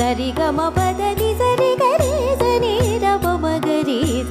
సరిగమ పదని సరిగ రేజ నీరవ మగ రీజ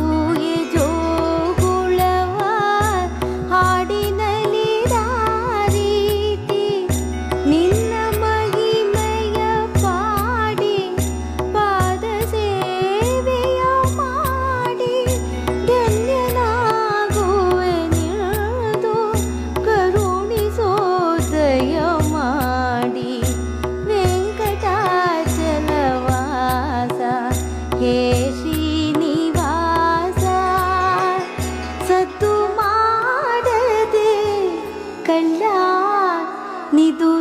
கண்டார் நிது